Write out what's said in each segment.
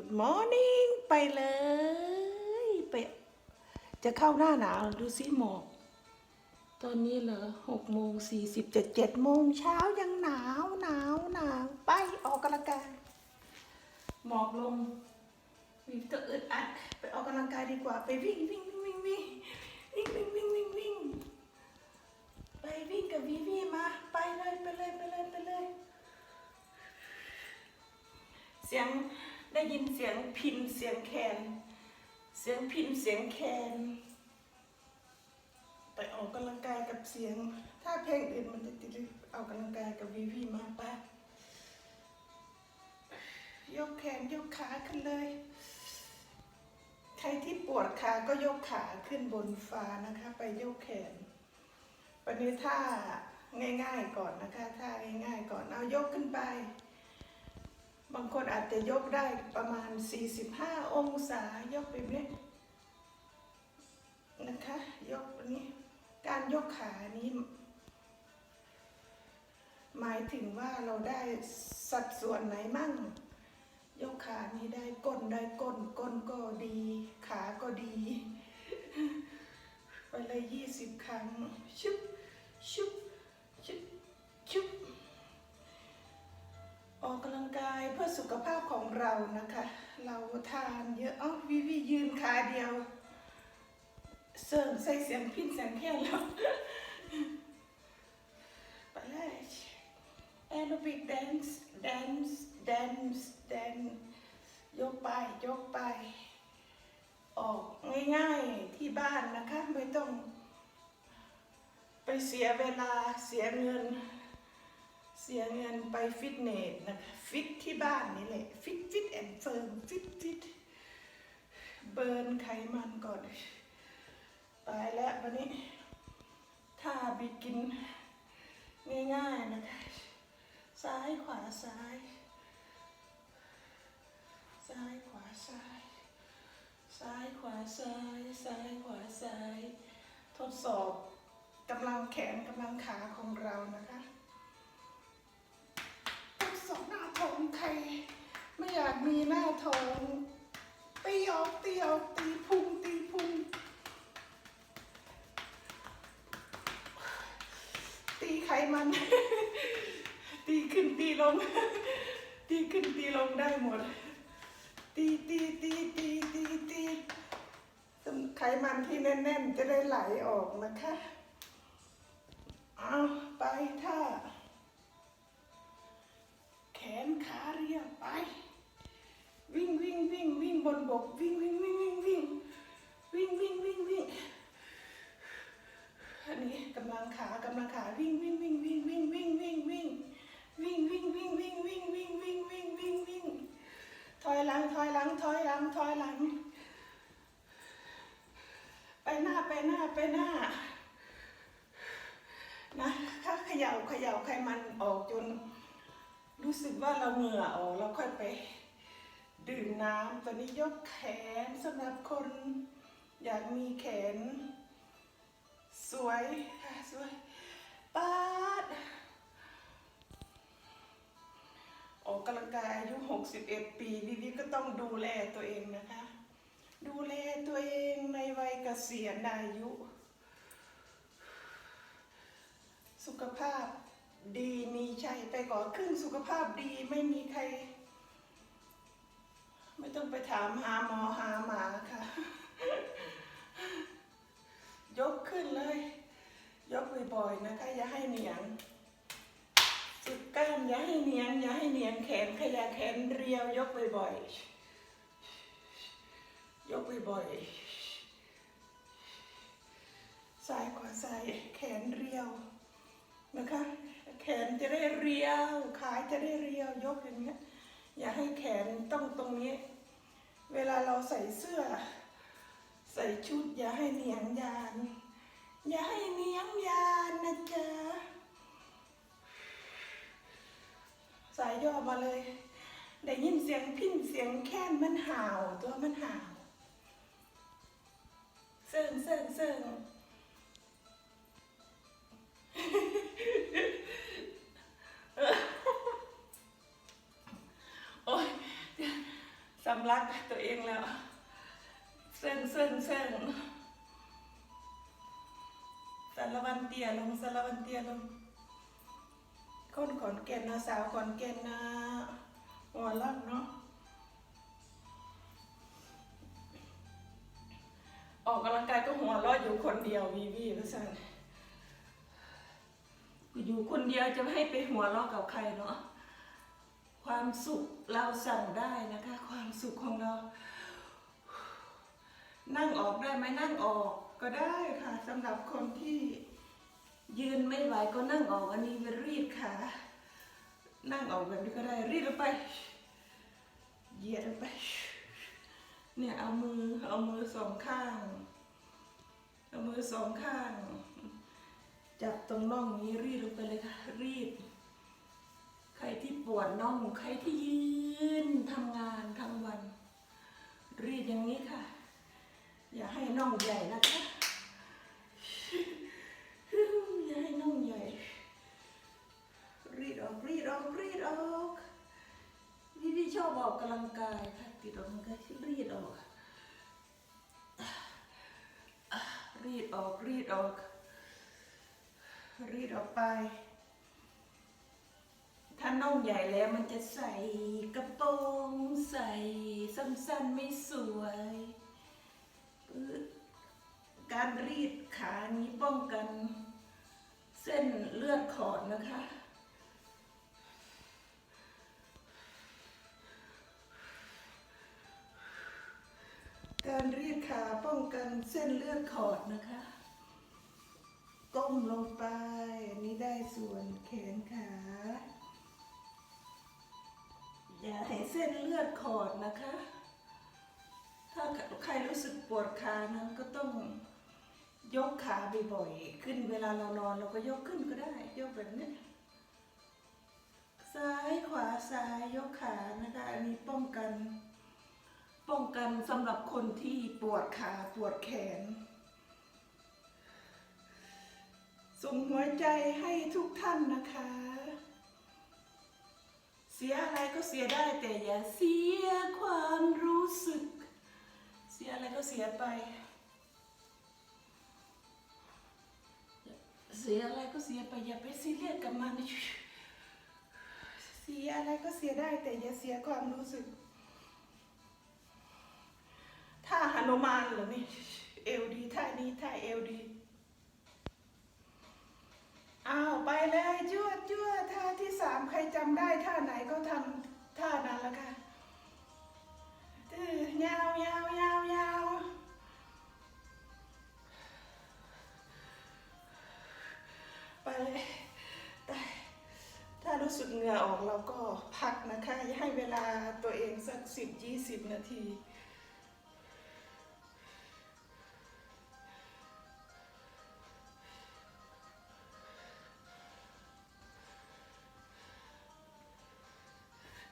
Good morning ไปเลย ไป จะเข้าหน้าหนาวดูสิหมอกตอนนี้เหรอหกโมงสี่สิบเจ็ดเจ็ดโมงเช้ายังหนาวหนาวหนาวไปออกกำลังกายหมอกลงวิ่งก็อึดอัดไปออกกำลังกายดีกว่า ไปวิ่งวิ่งวิ่งวิ่งวิ่งวิ่งวิ่งวิ่งวิ่งวิ่งไปวิ่งกับวิวีมา ไปเลยไปเลยไปเลยไปเลย เสียง ได้ยินเสียงพินเสียงแคนเสียงพินเสียงแคนไปออกกำลังกายกับเสียง ถ้าเพลงอื่นมันจะติดออกกำลังกายกับวีวีมาปะยกแขนยกขาขึ้นเลย ใครที่ปวดขาก็ยกขาขึ้นบนฟ้านะคะ ไปยกแขน วันนี้ท่าง่ายๆก่อนนะคะท่าง่ายๆก่อนเอายกขึ้นไป บางคนอาจจะยกได้ประมาณ 45 องศายกแบบนี้นะคะ ยกนี้ การยกขานี้ หมายถึงว่าเราได้สัดส่วนไหนมั่ง ยกขานี้ได้ก้นได้ก้น ก้นก็ดี ขาก็ดี ไปเลยยี่สิบครั้งชุบ เรานะคะ เราทานเยอะอ้าวิวียืนขาเดียวเสริมใส่เสียงพินเสียงแค่แล้วไปเลยแอโรบิกแดนซ์แดนซ์แดนซ์แดนยกไปยกไป ออกง่ายๆที่บ้านนะคะ ไม่ต้องไปเสียเวลาเสียเงิน สียเงินไปฟิตเนสนะคะฟิตที่บ้านนี่แหละฟิตฟิตแอนเฟิร์มฟิตฟิตเบิร์นไขมันก่อนตายแล้ววันนี้ ถ้าบิกินง่ายๆนะคะ ซ้ายขวาซ้าย ซ้ายขวาซ้าย ซ้ายขวาซ้าย ซ้ายขวาซ้าย ทดสอบกำลังแขนกำลังขาของเรานะคะ ท้องตีออกตีออกตีพุงตีพุงตีไขมัน ตีขึ้นตีลง ตีขึ้นตีลงได้หมด ตีตีตีตีตีตีไขมันที่แน่นๆ จะได้ไหลออกนะคะ เอาไปท่า บนบกวิ่งวิ่งวิ่งวิ่งวิ่งวิ่งวิ่งวิ่งวิ่งอันนี้กำลังขากำลังขาวิ่งวิ่งวิ่งวิ่งวิ่งวิ่งวิ่งวิ่งวิ่งวิ่งวิ่งวิ่งวิ่งวิ่งวิ่งวิ่งวิ่งวิ่งถอยหลังถอยหลังถอยหลังถอยหลัง ไปหน้าไปหน้าไปหน้านะถ้าเขย่าเขย่าไขมันออกจน รู้สึกว่าเราเหงื่อออกแล้วค่อยไป น้ำตอนนี้ยกแขนสำหรับคนอยากมีแขน สวยค่ะสวยปาดออกกำลังกายอายุ 61 ปีวิวิก็ต้องดูแลตัวเองนะคะ ดูแลตัวเองในวัยเกษียณอายุ สุขภาพดีมีชัยไปก่อนครึ่งสุขภาพดีไม่มีใคร ไม่ต้องไปถามหาหมอหาหมาค่ะ ยกขึ้นเลย ยกบ่อยๆนะคะ อย่าให้เหนียงสุดกล้ามอย่าให้เหนียงอย่าให้เหนียงแขนขยาแขนเรียวยกบ่อยๆยกบ่อยๆซ้ายขวาซ้ายแขนเรียวนะคะ แขนจะได้เรียวขาจะได้เรียวยกอย่างเงี้ย อย่าให้แขนต้องตรงนี้ เวลาเราใส่เสื้อ ใส่ชุด อย่าให้เหนียงยาน อย่าให้เหนียงยานนะจ๊ะสายย่อมาเลย ได้ยินเสียงพิ้นเสียงแค้นมันห่าวตัวมันห่าวเซิงเซิงเซิง รักตัวเองแล้ว เส้นเส้นเส้นสารวันเตียลงสารวันเตียลงคนขอนแก่นนะสาวขอนแก่นนะหัวลักเนาะออกกำลังกายก็หัวเราะอยู่คนเดียววีวีพี่สันอยู่คนเดียวจะไม่ให้ไปหัวเราะกับใครเนาะ ความสุขเราสั่งได้นะคะ ความสุขของเรา นั่งออกได้ไหมนั่งออกก็ได้ค่ะสำหรับคนที่ยืนไม่ไหวก็นั่งออกอันนี้ไปรีดขานั่งออกแบบนี้ก็ได้รีดลงไปเหยียดลงไปเนี่ยเอามือเอามือสองข้าง เอามือสองข้าง จับตรงน่องนี้รีดลงไปเลยค่ะรีด ปวดน่องใครที่ยืนทำงานทั้งวัน รีดอย่างนี้ค่ะ อย่าให้น่องใหญ่นะคะอย่าให้น่องใหญ่ รีดออกรีดออกรีดออกพี่พี่ชอบออกกำลังกายค่ะติดออกกำลังกายรีดออกรีดออกรีดออกรีดออกไป ถ้าน่องใหญ่แล้วมันจะใส่กระโปรงใส่สั้นๆไม่สวยการรีดขานี้ป้องกันเส้นเลือดขอดนะคะ การรีดขาป้องกันเส้นเลือดขอดนะคะ ก้มลงไป อันนี้ได้ส่วนแขนขา อย่าให้เส้นเลือดขอดนะคะ ถ้าใครรู้สึกปวดขานั้นก็ต้องยกขาบ่อยๆขึ้นเวลาเรานอนเราก็ยกขึ้นก็ได้ ยกแบบนี้ซ้ายขวาซ้ายยกขานะคะอันนี้ป้องกัน ป้องกันสำหรับคนที่ปวดขาปวดแขน ส่งหัวใจให้ทุกท่านนะคะ เสียอะไรก็เสียได้แต่อย่าเสียความรู้สึก เสียอะไรก็เสียไป เสียอะไรก็เสียไปอย่าไปซีเรียสกับมันเสียอะไรก็เสียได้แต่อย่าเสียความรู้สึก ถ้าหนุมานเหรอนี่เอวดีท่านี้ท่าเอวดี อ้าวไป เลยจ้วดจ้วดท่าที่สามใครจำได้ท่าไหนก็ทำท่านั้นละค่ะตื้อยาวยาวยาวยาวไปเลยแต่ถ้ารู้สึกเหงื่อออกเราก็พักนะคะ ให้เวลาตัวเองสักสิบยี่สิบนาที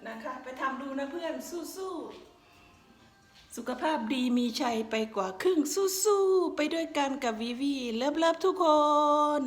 นะคะ ไปทำดูนะเพื่อนสู้ๆ สุขภาพดีมีชัยไปกว่าครึ่งสู้ๆ ไปด้วยกันกับวีวีเลิฟๆทุกคน